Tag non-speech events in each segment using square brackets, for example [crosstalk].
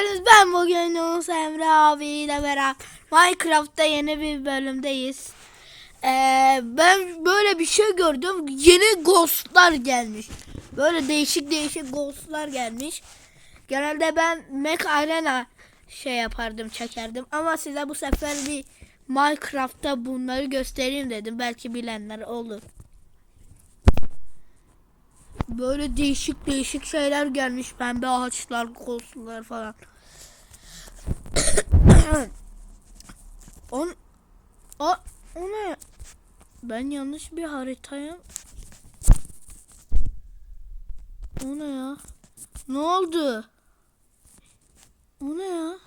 geldiniz. Ben bugün Yunus Emre abiyle beraber Minecraft'ta yeni bir bölümdeyiz. Ee, ben böyle bir şey gördüm. Yeni ghostlar gelmiş. Böyle değişik değişik ghostlar gelmiş. Genelde ben Mac Arena şey yapardım, çekerdim. Ama size bu sefer bir Minecraft'ta bunları göstereyim dedim. Belki bilenler olur. Böyle değişik değişik şeyler gelmiş. Pembe ağaçlar, kolsular falan. [coughs] On, o, o ne? Ben yanlış bir haritaya... O ne ya? Ne oldu? O ne ya?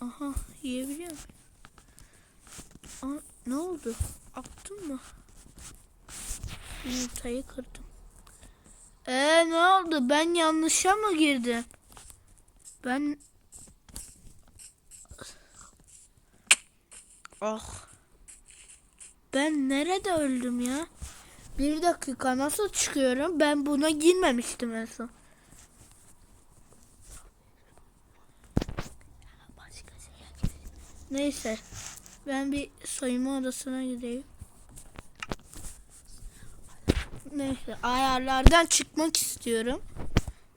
Aha yiyebiliyor muyum? Ne oldu? Attın mı? Yumurtayı kırdım. Ee ne oldu? Ben yanlışa mı girdim? Ben Ah. Ben nerede öldüm ya? Bir dakika nasıl çıkıyorum? Ben buna girmemiştim en son. Neyse. Ben bir soyunma odasına gideyim. Neyse ayarlardan çıkmak istiyorum.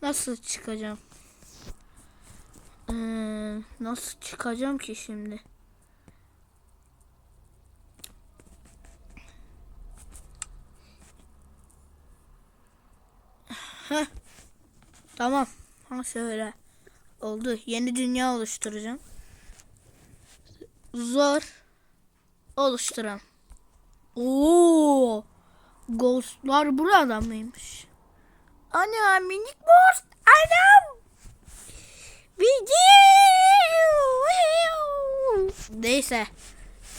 Nasıl çıkacağım? Ee, nasıl çıkacağım ki şimdi? Heh. Tamam. Ha şöyle. Oldu. Yeni dünya oluşturacağım. Zor. Oluşturan. Oo! Ghostlar burada mıymış? Ana minik ghost. Anam. Neyse.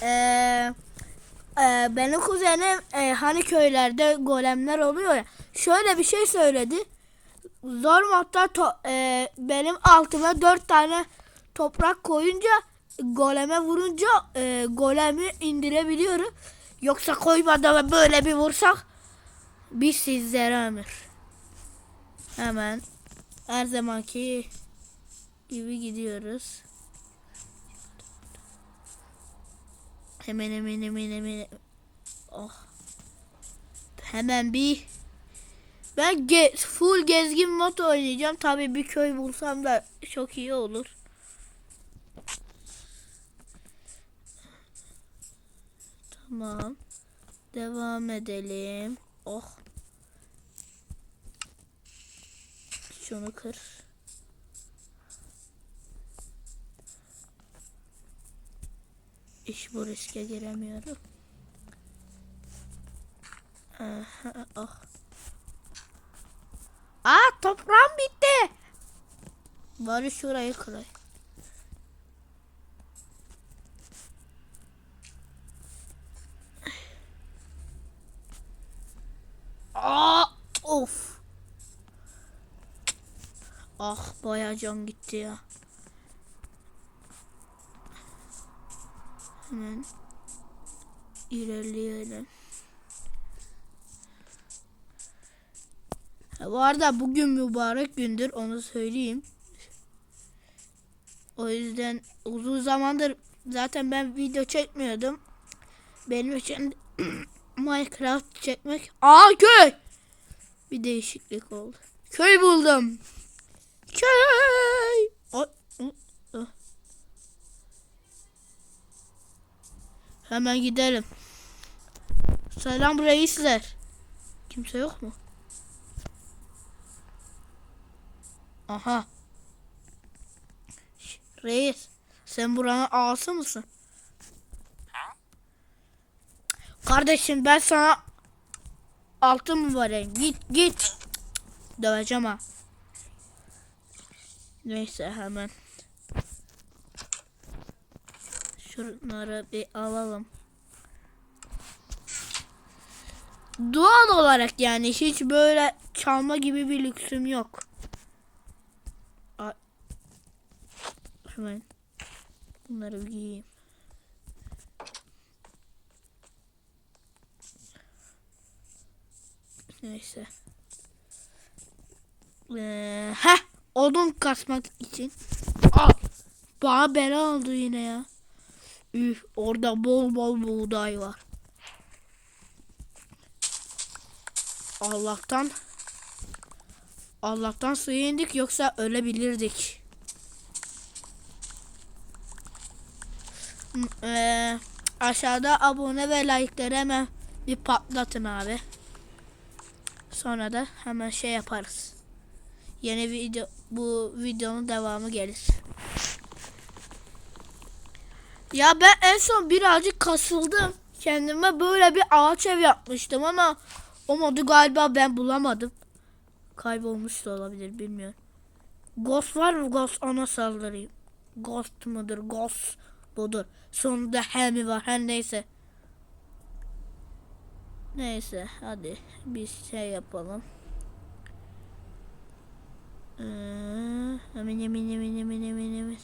Ee, e, benim kuzenim e, hani köylerde golemler oluyor ya. Şöyle bir şey söyledi. Zor modda e, benim altıma dört tane toprak koyunca goleme vurunca e, golemi indirebiliyorum. Yoksa koymadan böyle bir vursak biz sizlere ömür. Hemen her zamanki gibi gidiyoruz. Hemen hemen hemen hemen. Oh. Hemen bir ben ge- full gezgin mod oynayacağım. Tabii bir köy bulsam da çok iyi olur. Tamam. Devam edelim. Oh. Şunu kır. İş bu riske giremiyorum. Aha, oh. Aa toprağım bitti. Bari şurayı kıray. Aa, of. Ah bayağı can gitti ya. Hemen ilerleyelim. Bu arada bugün mübarek gündür onu söyleyeyim. O yüzden uzun zamandır zaten ben video çekmiyordum. Benim için [clears throat] Minecraft çekmek. Aa köy! Bir değişiklik oldu. Köy buldum. Köy! Hemen gidelim. Selam reisler. Kimse yok mu? Aha. Reis, sen buranın ağası mısın? Kardeşim ben sana altın mı vereyim? Git git. Döveceğim ha. Neyse hemen. Şunları bir alalım. Doğal olarak yani hiç böyle çalma gibi bir lüksüm yok. Hemen bunları giyeyim. Neyse. Ee, heh, odun kasmak için. Al. Bana bela oldu yine ya. Üf, orada bol bol buğday var. Allah'tan Allah'tan suya indik yoksa ölebilirdik. Eee, aşağıda abone ve like'ları hemen bir patlatın abi. Sonra da hemen şey yaparız. Yeni video bu videonun devamı gelir. Ya ben en son birazcık kasıldım. Kendime böyle bir ağaç ev yapmıştım ama o modu galiba ben bulamadım. Kaybolmuş da olabilir bilmiyorum. Ghost var mı? Ghost ona saldırayım. Ghost mudur? Ghost budur. Sonunda he var? Her neyse. Neyse hadi bir şey yapalım. Emin emin emin emin emin emin.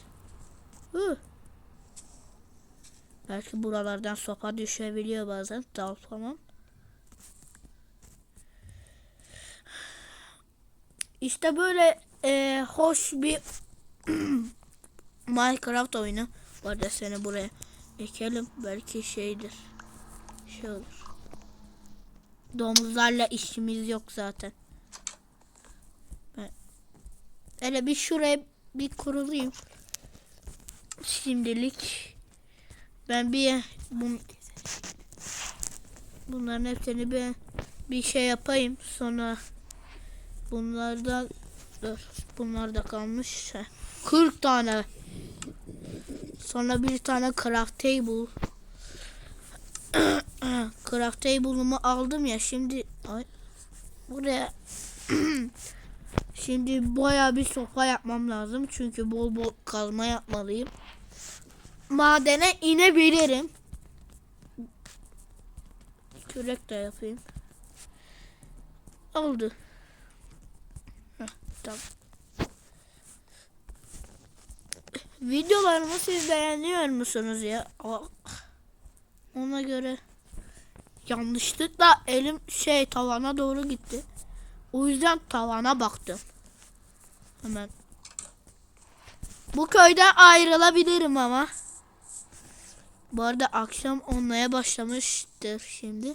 Huh. Belki buralardan sopa düşebiliyor bazen. Dal falan. İşte böyle e, hoş bir [clears throat] Minecraft oyunu. Var da seni buraya ekelim. Belki şeydir. Şey olur. Domuzlarla işimiz yok zaten. Ben hele bir şuraya bir kurulayım. Şimdilik ben bir bun, bunların hepsini bir bir şey yapayım. Sonra bunlardan dur bunlar da kalmış. Heh, 40 tane. Sonra bir tane craft table. [coughs] Craft table'ımı aldım ya şimdi ay, buraya [clears throat] şimdi baya bir sopa yapmam lazım. Çünkü bol bol kazma yapmalıyım. Madene inebilirim. Kürek de yapayım. Oldu. Heh, tamam. Videolarımı siz beğeniyor musunuz ya? Ah. ona göre yanlışlıkla elim şey tavana doğru gitti. O yüzden tavana baktım. Hemen. Bu köyden ayrılabilirim ama. Bu arada akşam olmaya başlamıştır şimdi.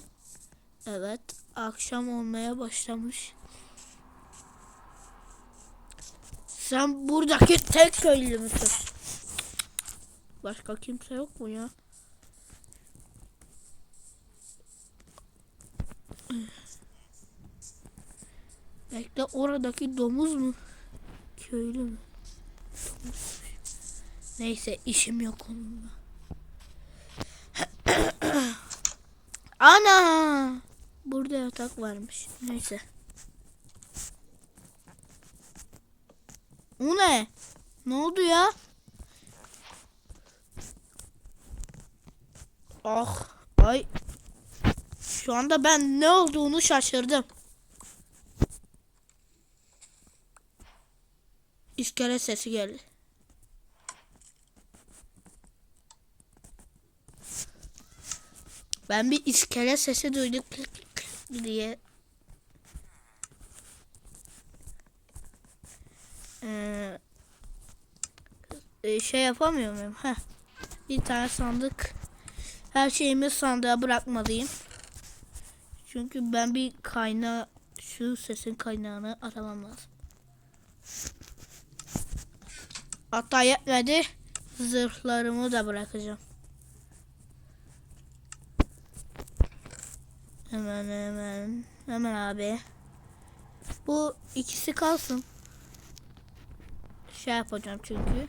Evet. Akşam olmaya başlamış. Sen buradaki tek köylü müsün? Başka kimse yok mu ya? Bekle oradaki domuz mu? Köylü mü? Neyse işim yok onunla. [clears throat] Ana! Burada yatak varmış. Neyse. O ne? Ne oldu ya? Ah, ay. Şu anda ben ne olduğunu şaşırdım. İskele sesi geldi. Ben bir iskele sesi duydum diye. Ee, e, şey yapamıyor muyum? Heh. Bir tane sandık. Her şeyimi sandığa bırakmalıyım. Çünkü ben bir kaynağı şu sesin kaynağını aramam lazım. Hatta yetmedi. Zırhlarımı da bırakacağım. Hemen hemen. Hemen abi. Bu ikisi kalsın. Şey yapacağım çünkü.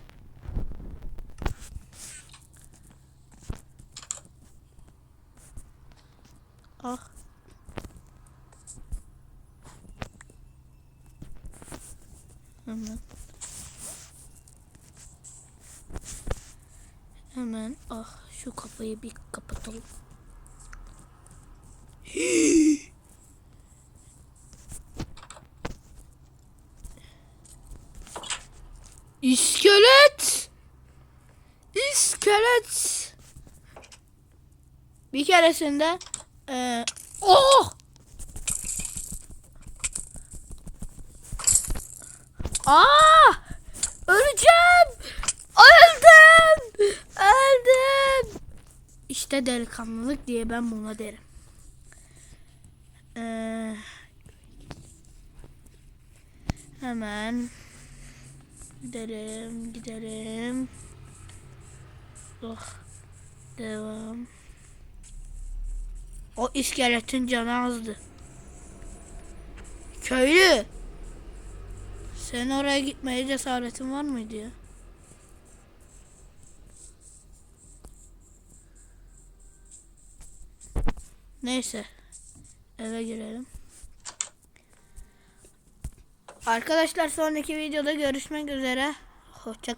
Ah. Hemen. Hemen ah şu kapıyı bir kapatalım. [gasps] İskelet. İskelet. Bir keresinde eee oh! Aa! Öleceğim. Öldüm. Öldüm. İşte delikanlılık diye ben buna derim. Ee, hemen gidelim, gidelim. Oh, devam. O iskeletin canı azdı. Köylü. Senin oraya gitmeye cesaretin var mıydı ya? Neyse. Eve girelim. Arkadaşlar sonraki videoda görüşmek üzere. Hoşçakalın.